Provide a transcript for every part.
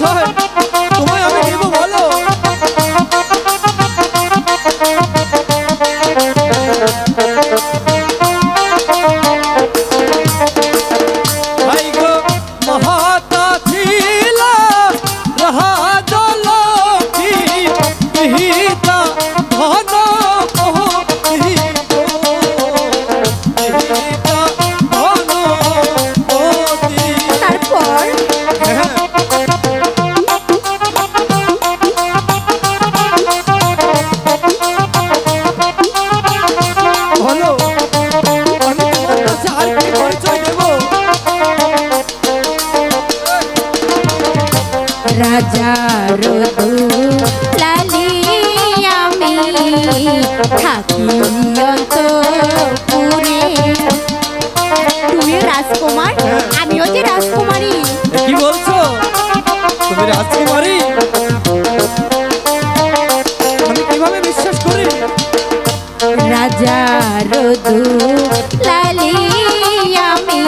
감. রাজা রঘু লালি আমি থাকি পুরে তুমি রাজকুমার আমিও যে রাজকুমারী কি বলছো? তুমি রাজকুমারী? আমি কীভাবে বিশ্বাস করি? রাজা রঘু লালি আমি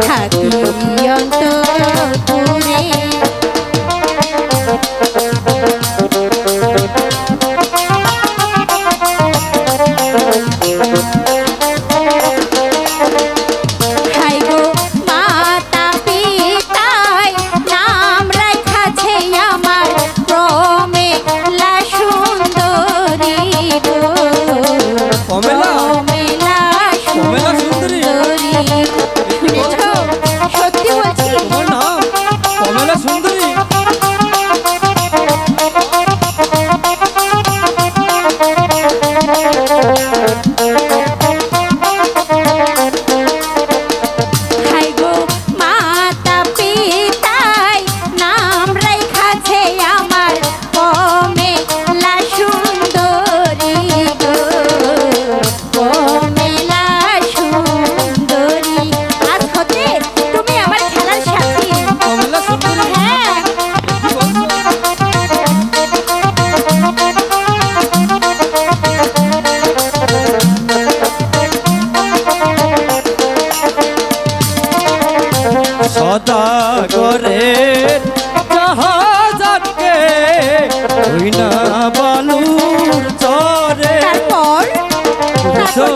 থাকি অন্তপুরে সুন্দরী এসো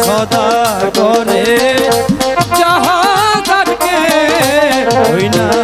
সদা করে যাহা থাকবে না